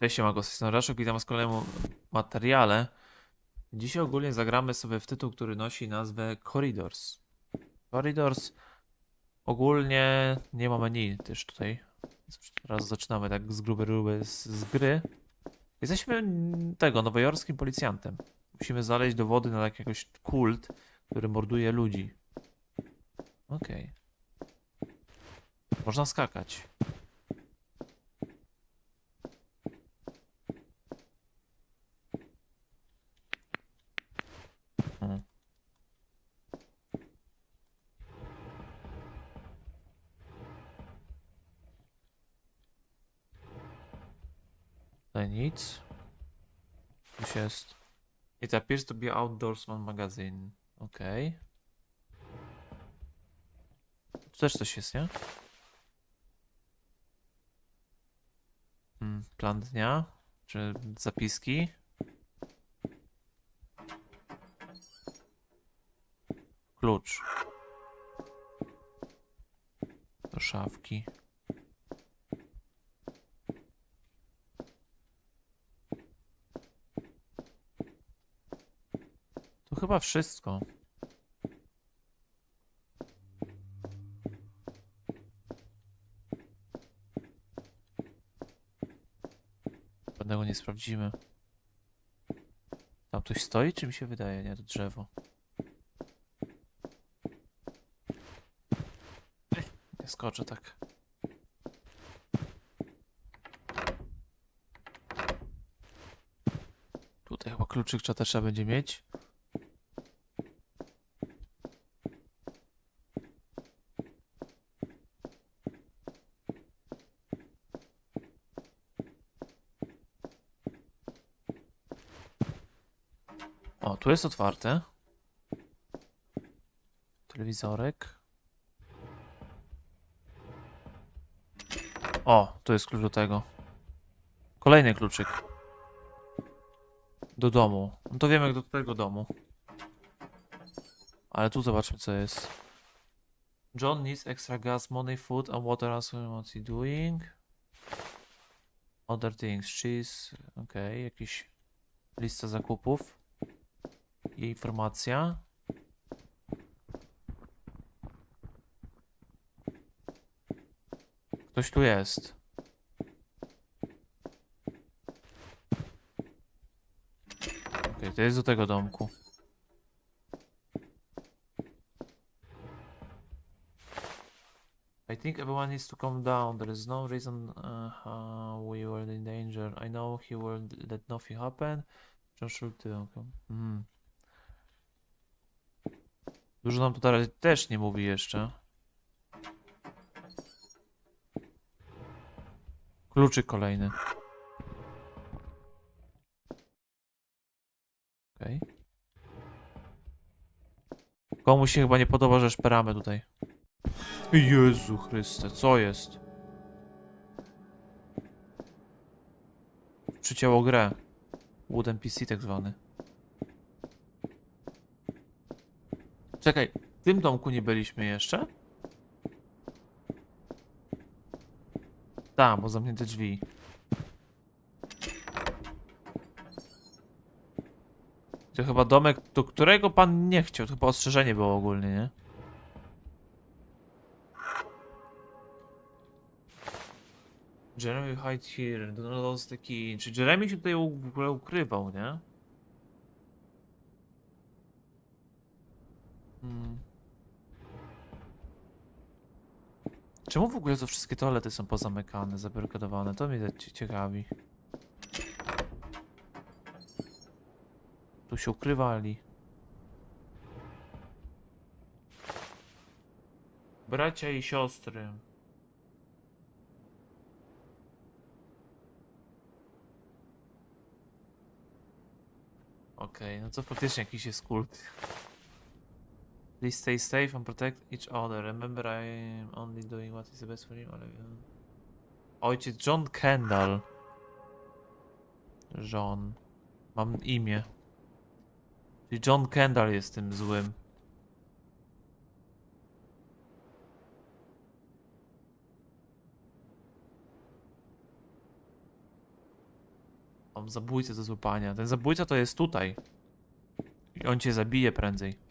Cześć, tej strony Raszok, witam was w kolejnym materiale. Dzisiaj ogólnie zagramy sobie w tytuł, który nosi nazwę Corridors. Corridors ogólnie nie ma menu też tutaj. Teraz zaczynamy tak z grubej ruby z, z gry. Jesteśmy tego, nowojorskim policjantem. Musimy znaleźć dowody na tak jakiś kult, który morduje ludzi. Okej. Można skakać. Hmm. Tutaj nic. Coś jest. It appears to be outdoorsman magazine. Okej. Tu też coś jest, nie? Hmm, plan dnia? Czy zapiski? Klucz. Do szafki. To chyba wszystko. Żadnego nie sprawdzimy. Tam ktoś stoi, czy mi się wydaje? Nie, to drzewo. Skoczę tak. Tutaj chyba kluczyk trzeba trzeba będzie mieć. O, tu jest otwarte. Telewizorek. O, to jest klucz do tego. Kolejny kluczyk. Do domu. No to wiemy do tego domu. Ale tu zobaczmy co jest. John needs extra gas, money, food and water. Ask him what's he doing. Other things. Cheese. Okej, jakiś lista zakupów. I informacja. Ktoś tu jest. Okej, to jest do tego domku. I think everyone needs to calm down. There is no reason uh, we were in danger. I know he will let nothing happen. John should do. Mm. Dużo nam tutaj też nie mówi jeszcze. Kluczyk kolejny. Okej. Komuś się chyba nie podoba, że szperamy tutaj. Jezu Chryste, co jest? Przycięło grę. Wood NPC tak zwany. Czekaj, w tym domku nie byliśmy jeszcze? Tak, bo zamknięte drzwi. To chyba domek, do którego pan nie chciał. To chyba ostrzeżenie było ogólnie, nie? Jeremy hide here, do not lose the key. Czy Jeremy się tutaj w ogóle ukrywał, nie? Czemu w ogóle to wszystkie toalety są pozamykane, zabarykadowane? To mnie cie- ciekawi. Tu się ukrywali. Bracia i siostry. Okej, no to faktycznie jakiś jest kult. Please stay safe and protect each other. Remember I am only doing what is best for you. Ojciec John Kendall. John. Mam imię. Czyli John Kendall jest tym złym. Mam zabójcę do złapania. Ten zabójca to jest tutaj. I on cię zabije prędzej.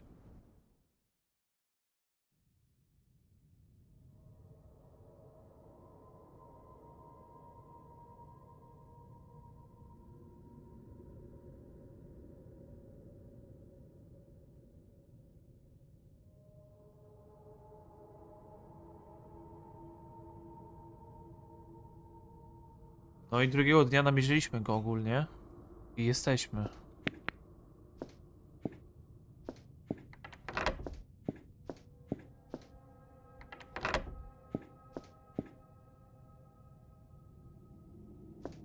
No i drugiego dnia namierzyliśmy go ogólnie. I jesteśmy.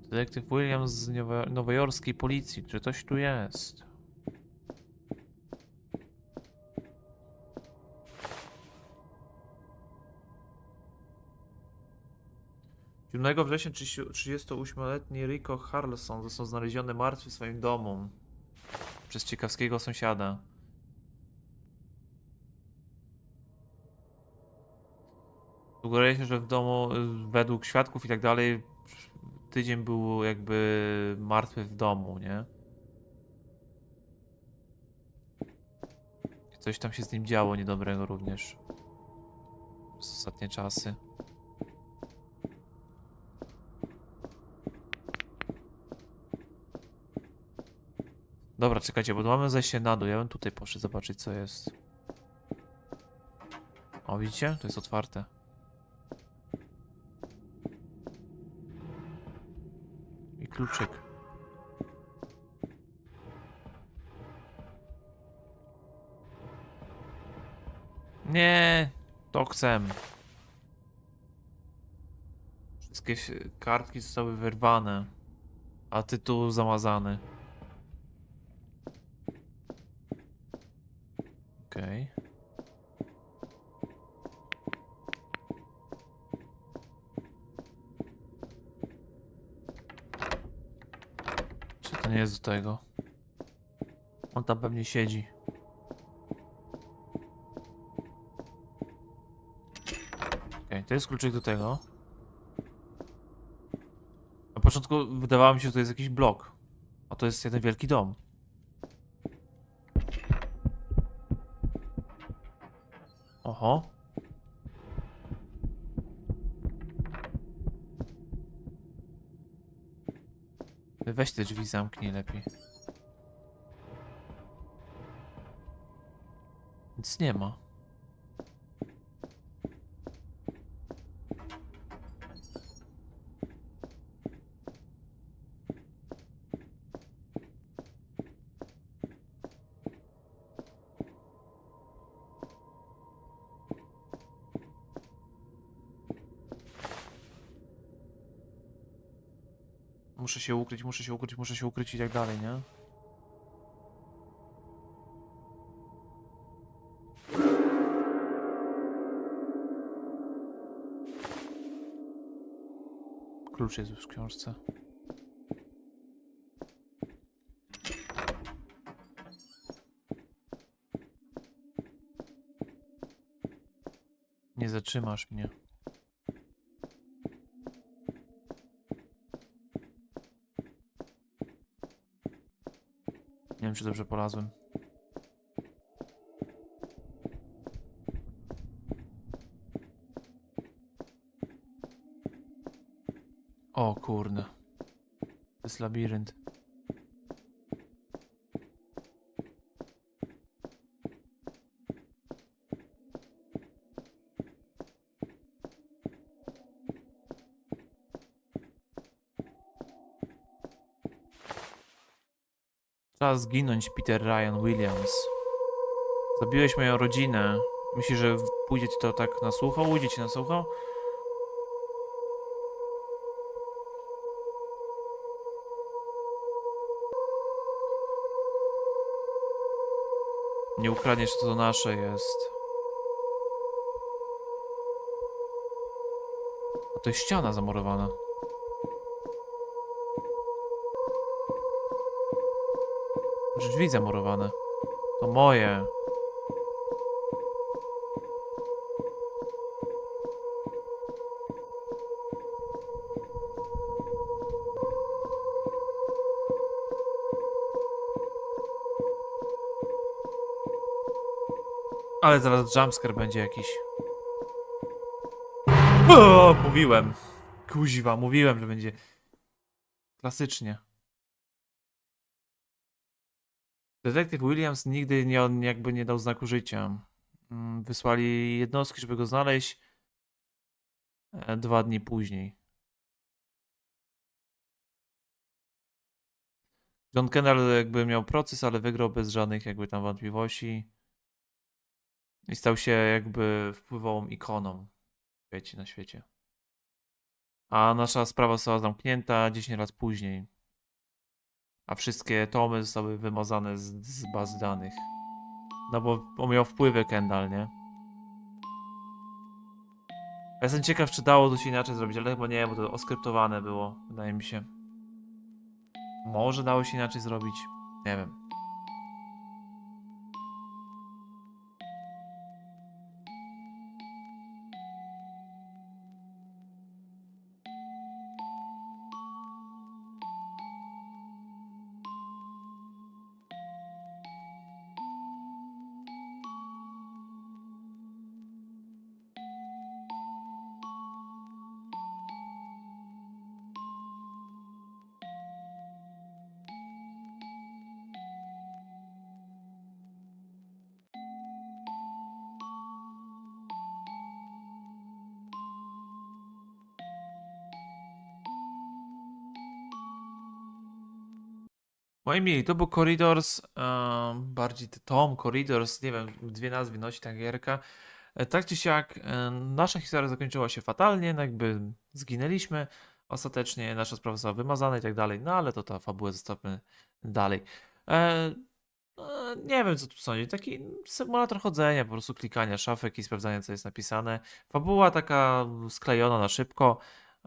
Detektyw Williams z nowo- nowojorskiej policji. Czy ktoś tu jest? Siódmego września 38-letni Rico Harlson został znaleziony martwy w swoim domu przez ciekawskiego sąsiada. Sugeruje się, że w domu, według świadków i tak dalej, tydzień był jakby martwy w domu, nie? Coś tam się z nim działo niedobrego również. Przez ostatnie czasy. Dobra, czekajcie, bo mamy zejście na dół. Ja bym tutaj poszedł zobaczyć, co jest. O, widzicie? To jest otwarte. I kluczyk. Nie, to chcę. Wszystkie kartki zostały wyrwane, a tytuł zamazany. Okej. Czy to nie jest do tego? On tam pewnie siedzi. Okej, to jest kluczyk do tego. Na początku wydawało mi się, że to jest jakiś blok. A to jest jeden wielki dom. Oho. Weź te drzwi zamknij lepiej. Nic nie ma. Muszę się ukryć, muszę się ukryć, muszę się ukryć i tak dalej, nie? Klucz jest w książce. Nie zatrzymasz mnie. Czy dobrze polazłem. O kurde. To jest labirynt. Trzeba zginąć, Peter Ryan Williams. Zabiłeś moją rodzinę. Myślisz, że pójdzie ci to tak na sucho? Ujdzie ci na sucho? Nie ukradniesz, to, to nasze jest. A to jest ściana zamurowana. drzwi zamurowane. To moje. Ale zaraz jumpscare będzie jakiś. O, mówiłem. Kuziwa, mówiłem, że będzie klasycznie. Detektyw Williams nigdy nie, on jakby nie dał znaku życia. Mm, Wysłali jednostki, żeby go znaleźć. e, Dwa dni później. John Kennel jakby miał proces, ale wygrał bez żadnych jakby tam wątpliwości. I stał się jakby wpływową ikoną w świecie, na świecie. A nasza sprawa została zamknięta 10 lat później. A wszystkie tomy zostały wymazane z, z baz danych. No bo on miał wpływy Kendall, nie? Ja jestem ciekaw, czy dało to się inaczej zrobić, ale chyba nie, bo to oskryptowane było, wydaje mi się. Może dało się inaczej zrobić. Nie wiem. Moi mili, to był Corridors, em, bardziej Tom, Corridors, nie wiem, dwie nazwy nosi ta gierka. E, Tak czy siak, e, nasza historia zakończyła się fatalnie, no jakby zginęliśmy ostatecznie, nasza sprawa została wymazana i tak dalej, no ale to ta fabuła zostawmy dalej. E, no, nie wiem, co tu sądzić, taki symulator chodzenia, po prostu klikania szafek i sprawdzania, co jest napisane. Fabuła taka sklejona na szybko,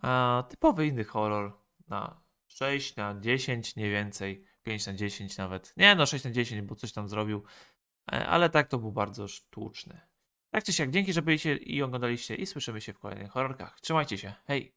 e, typowy inny horror na 6 na 10, nie więcej. 5 na 10 nawet. Nie, no 6 na 10, bo coś tam zrobił. E, Ale tak to był bardzo sztuczny. Tak czy siak, dzięki, że byliście i oglądaliście i słyszymy się w kolejnych horrorkach. Trzymajcie się. Hej!